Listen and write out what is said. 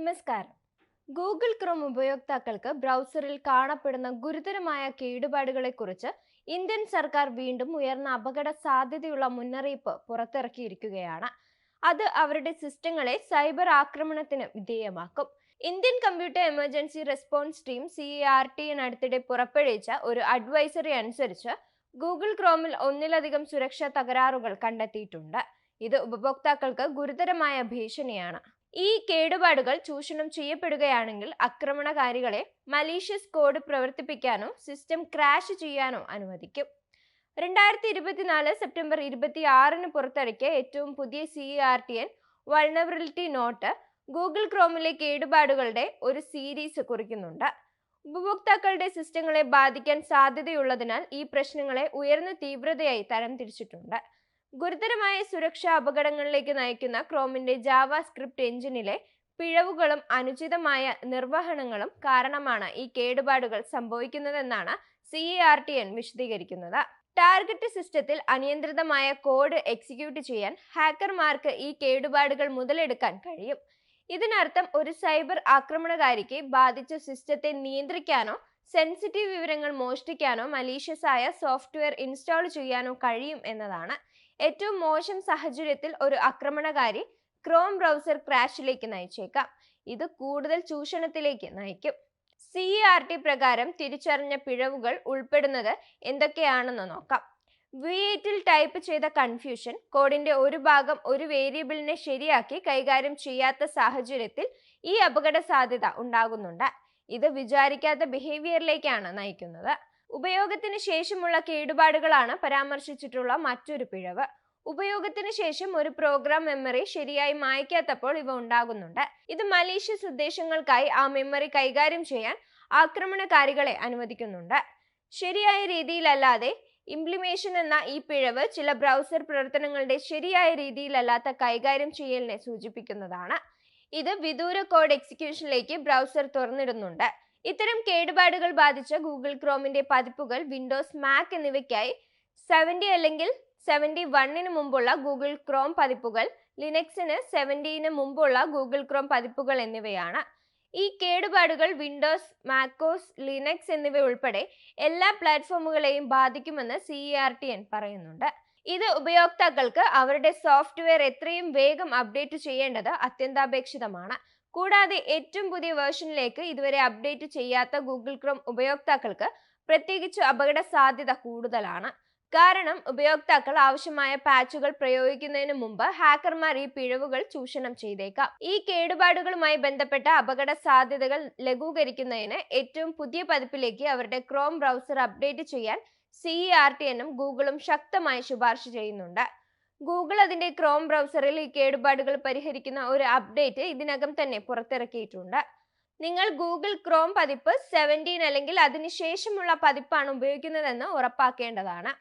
നമസ്കാരം. Google Chrome ഉപയോക്താക്കൾക്ക് ബ്രൗസറിൽ കാണപ്പെടുന്ന ഗുരുതരമായ കേടുപാടുകളെക്കുറിച്ച് ഇന്ത്യൻ സർക്കാർ വീണ്ടും ഉയർന്ന അപകട സാധ്യതയുള്ള മുന്നറിയിപ്പ് പുറത്തിറക്കിയിരിക്കുകയാണ്. അത് അവരുടെ സിസ്റ്റങ്ങളെ സൈബർ ആക്രമണത്തിന് വിധേയമാക്കും. Indian computer emergency response team C R T അടുത്തിടെ പുറപ്പെടുവിച്ച ഒരു അഡ്വൈസറി അനുസരിച്ച് ഗൂഗിൾ ക്രോമിൽ ഒന്നിലധികം സുരക്ഷാ തകരാറുകൾ കണ്ടെത്തിയിട്ടുണ്ട്. ഇത് ഉപഭോക്താക്കൾക്ക് ഗുരുതരമായ ഭീഷണിയാണ്. ഈ കേടുപാടുകൾ ചൂഷണം ചെയ്യപ്പെടുകയാണെങ്കിൽ ആക്രമണകാരികളെ മലീഷ്യസ് കോഡ് പ്രവർത്തിപ്പിക്കാനോ സിസ്റ്റം ക്രാഷ് ചെയ്യാനോ അനുവദിക്കും. രണ്ടായിരത്തി ഇരുപത്തിനാല് സെപ്റ്റംബർ ഇരുപത്തി ആറിന് പുറത്തിറക്കിയ ഏറ്റവും പുതിയ C R T N vulnerability note Google ക്രോമിലെ കേടുപാടുകളുടെ ഒരു സീരീസ് കുറിക്കുന്നുണ്ട്. ഉപഭോക്താക്കളുടെ സിസ്റ്റങ്ങളെ ബാധിക്കാൻ സാധ്യതയുള്ളതിനാൽ ഈ പ്രശ്നങ്ങളെ ഉയർന്ന തീവ്രതയായി തരംതിരിച്ചിട്ടുണ്ട്. ഗുരുതരമായ സുരക്ഷാ അപകടങ്ങളിലേക്ക് നയിക്കുന്ന ക്രോമിന്റെ ജാവ സ്ക്രിപ്റ്റ് എഞ്ചിനിലെ പിഴവുകളും അനുചിതമായ നിർവഹണങ്ങളും കാരണമാണ് ഈ കേടുപാടുകൾ സംഭവിക്കുന്നതെന്നാണ് സി ആർ ടി എൻ വിശദീകരിക്കുന്നത്. ടാർഗറ്റ് സിസ്റ്റത്തിൽ അനിയന്ത്രിതമായ കോഡ് എക്സിക്യൂട്ട് ചെയ്യാൻ ഹാക്കർമാർക്ക് ഈ കേടുപാടുകൾ മുതലെടുക്കാൻ കഴിയും. ഇതിനർത്ഥം ഒരു സൈബർ ആക്രമണകാരിക്ക് ബാധിച്ച സിസ്റ്റത്തെ നിയന്ത്രിക്കാനോ സെൻസിറ്റീവ് വിവരങ്ങൾ മോഷ്ടിക്കാനോ മലീഷ്യസായ സോഫ്റ്റ്വെയർ ഇൻസ്റ്റാൾ ചെയ്യാനോ കഴിയും എന്നതാണ്. ഏറ്റവും മോശം സാഹചര്യത്തിൽ ഒരു ആക്രമണകാരി ക്രോം ബ്രൗസർ ക്രാഷിലേക്ക് നയിച്ചേക്കാം. ഇത് കൂടുതൽ ചൂഷണത്തിലേക്ക് നയിക്കും. സി ആർ ടി പ്രകാരം തിരിച്ചറിഞ്ഞ പിഴവുകൾ ഉൾപ്പെടുന്നത് എന്തൊക്കെയാണെന്ന് നോക്കാം. വി എയ്റ്റിൽ ടൈപ്പ് ചെയ്ത കൺഫ്യൂഷൻ കോഡിന്റെ ഒരു ഭാഗം ഒരു വേരിയബിളിനെ ശരിയാക്കി കൈകാര്യം ചെയ്യാത്ത സാഹചര്യത്തിൽ ഈ അപകട സാധ്യത ഉണ്ടാകുന്നുണ്ട്. ഇത് വിചാരിക്കാത്ത ബിഹേവിയറിലേക്കാണ് നയിക്കുന്നത്. ഉപയോഗത്തിന് ശേഷമുള്ള കേടുപാടുകളാണ് പരാമർശിച്ചിട്ടുള്ള മറ്റൊരു പിഴവ്. ഉപയോഗത്തിന് ശേഷം ഒരു പ്രോഗ്രാം മെമ്മറി ശരിയായി മായ്ക്കാത്തപ്പോൾ ഇവ ഉണ്ടാകുന്നുണ്ട്. ഇത് മലീഷ്യസ് ഉദ്ദേശങ്ങൾക്കായി ആ മെമ്മറി കൈകാര്യം ചെയ്യാൻ ആക്രമണകാരികളെ അനുവദിക്കുന്നുണ്ട്. ശരിയായ രീതിയിലല്ലാതെ ഇംപ്ലിമേഷൻ എന്ന ഈ പിഴവ് ചില ബ്രൗസർ പ്രവർത്തനങ്ങളുടെ ശരിയായ രീതിയിലല്ലാത്ത കൈകാര്യം ചെയ്യലിനെ സൂചിപ്പിക്കുന്നതാണ്. ഇത് വിദൂര കോഡ് എക്സിക്യൂഷനിലേക്ക് ബ്രൗസർ തുറന്നിടുന്നുണ്ട്. ഇത്തരം കേടുപാടുകൾ ബാധിച്ച ഗൂഗിൾ ക്രോമിന്റെ പതിപ്പുകൾ വിൻഡോസ് മാക് എന്നിവയ്ക്കായി സെവന്റി അല്ലെങ്കിൽ സെവന്റി വണ്ണിന് മുമ്പുള്ള ഗൂഗിൾ ക്രോം പതിപ്പുകൾ ലിനക്സിന് സെവന്റീന് മുമ്പുള്ള ഗൂഗിൾ ക്രോം പതിപ്പുകൾ എന്നിവയാണ്. ഈ കേടുപാടുകൾ വിൻഡോസ് മാക്കോസ് ലിനക്സ് എന്നിവ ഉൾപ്പെടെ എല്ലാ പ്ലാറ്റ്ഫോമുകളെയും ബാധിക്കുമെന്ന് സി ആർ ടി എൻ പറയുന്നുണ്ട്. ഇത് ഉപയോക്താക്കൾക്ക് അവരുടെ സോഫ്റ്റ്വെയർ എത്രയും വേഗം അപ്ഡേറ്റ് ചെയ്യേണ്ടത് അത്യന്താപേക്ഷിതമാണ്. കൂടാതെ ഏറ്റവും പുതിയ വേർഷനിലേക്ക് ഇതുവരെ അപ്ഡേറ്റ് ചെയ്യാത്ത ഗൂഗിൾ ക്രോം ഉപയോക്താക്കൾക്ക് പ്രത്യേകിച്ച് അപകട സാധ്യത കൂടുതലാണ്. കാരണം ഉപയോക്താക്കൾ ആവശ്യമായ പാച്ചുകൾ പ്രയോഗിക്കുന്നതിന് മുമ്പ് ഹാക്കർമാർ ഈ പിഴവുകൾ ചൂഷണം ചെയ്തേക്കാം. ഈ കേടുപാടുകളുമായി ബന്ധപ്പെട്ട അപകട സാധ്യതകൾ ലഘൂകരിക്കുന്നതിന് ഏറ്റവും പുതിയ പതിപ്പിലേക്ക് അവരുടെ ക്രോം ബ്രൗസർ അപ്ഡേറ്റ് ചെയ്യാൻ സി ആർ ടി എന്നും ഗൂഗിളും ശക്തമായി ശുപാർശ ചെയ്യുന്നുണ്ട്. ഗൂഗിൾ അതിന്റെ ക്രോം ബ്രൗസറിൽ ഈ കേടുപാടുകൾ പരിഹരിക്കുന്ന ഒരു അപ്ഡേറ്റ് ഇതിനകം തന്നെ പുറത്തിറക്കിയിട്ടുണ്ട്. നിങ്ങൾ ഗൂഗിൾ ക്രോം പതിപ്പ് സെവന്റീൻ അല്ലെങ്കിൽ അതിനുശേഷമുള്ള പതിപ്പാണ് ഉപയോഗിക്കുന്നതെന്ന് ഉറപ്പാക്കേണ്ടതാണ്.